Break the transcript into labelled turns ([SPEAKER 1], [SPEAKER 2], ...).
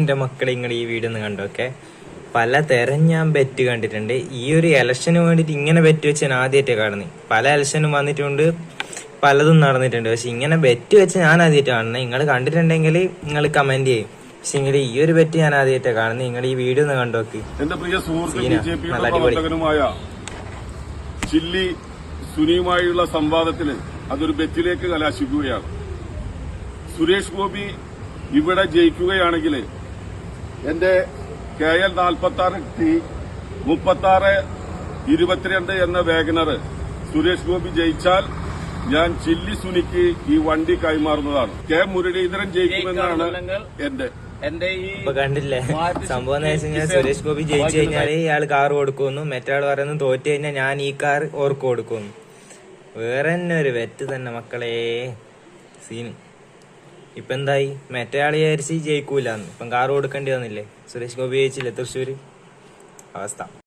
[SPEAKER 1] എന്റെ മക്കളെ ഇങ്ങനെ ഈ വീഡിയോ ഒന്ന് കണ്ടോക്കെ പല തരം ഞാൻ ബെറ്റ് കണ്ടിട്ടുണ്ട്. ഈ ഒരു ഇലക്ഷന് വേണ്ടിയിട്ട് ഇങ്ങനെ ബെറ്റ് വെച്ച് ഞാൻ ആദ്യമായിട്ട് കാണുന്നത് പല ഇലക്ഷനും വന്നിട്ടുണ്ട് പലതും നടന്നിട്ടുണ്ട്. പക്ഷെ ഇങ്ങനെ ബെറ്റ് വെച്ച് ഞാൻ ആദ്യമായിട്ട് കാണുന്നത് നിങ്ങൾ കണ്ടിട്ടുണ്ടെങ്കിൽ നിങ്ങൾ കമന്റ് ചെയ്യും. പക്ഷെ നിങ്ങൾ ഈ ഒരു ബെറ്റ് ഞാൻ ആദ്യമായിട്ട് കാണുന്നത് നിങ്ങൾ ഈ വീഡിയോ ഒന്ന് കണ്ടോക്ക് നല്ല അടിപൊളി.
[SPEAKER 2] ചില്ലി സുനിയുമായുള്ള സംവാദത്തിന് അതൊരു ബെറ്റിലേക്ക് കലാശിക്കുകയാണ്. സുരേഷ് ഗോപി ഇവിടെ ജയിക്കുകയാണെങ്കിൽ എന്റെ കെ എൽ നാൽപ്പത്തി ആറ് ടി മുപ്പത്തി ആറ് ഇരുപത്തിരണ്ട് എന്ന വേഗനർ സുരേഷ് ഗോപി ജയിച്ചാൽ ഞാൻ ചില്ലി സുനിക്ക് ഈ വണ്ടി കൈമാറുന്നതാണ്. കെ മുരളീധരൻ ജയിക്കുമെന്നാണ് എന്റെ
[SPEAKER 3] എന്റെ ഈ
[SPEAKER 1] ഇപ്പൊ കണ്ടില്ലേ? സംഭവം എന്ന് വെച്ച് സുരേഷ് ഗോപി ജയിച്ചു കഴിഞ്ഞാൽ ഇയാൾ കാർ കൊടുക്കുന്നു. മറ്റേ പറയുന്നു തോറ്റു കഴിഞ്ഞാൽ ഞാൻ ഈ കാർ ഓർക്ക് കൊടുക്കുന്നു. വേറെ തന്നെ ഒരു വെറ്റ് തന്നെ മക്കളെ. സീന് ഇപ്പൊ എന്തായി? മറ്റേ ആൾ വിചാരിച്ച് ജയിക്കൂലെന്ന്. ഇപ്പം കാർ കൊടുക്കേണ്ടി വന്നില്ലേ? സുരേഷ് ഗോപി ജയിച്ചില്ലേ തൃശ്ശൂര്? അവസ്ഥ.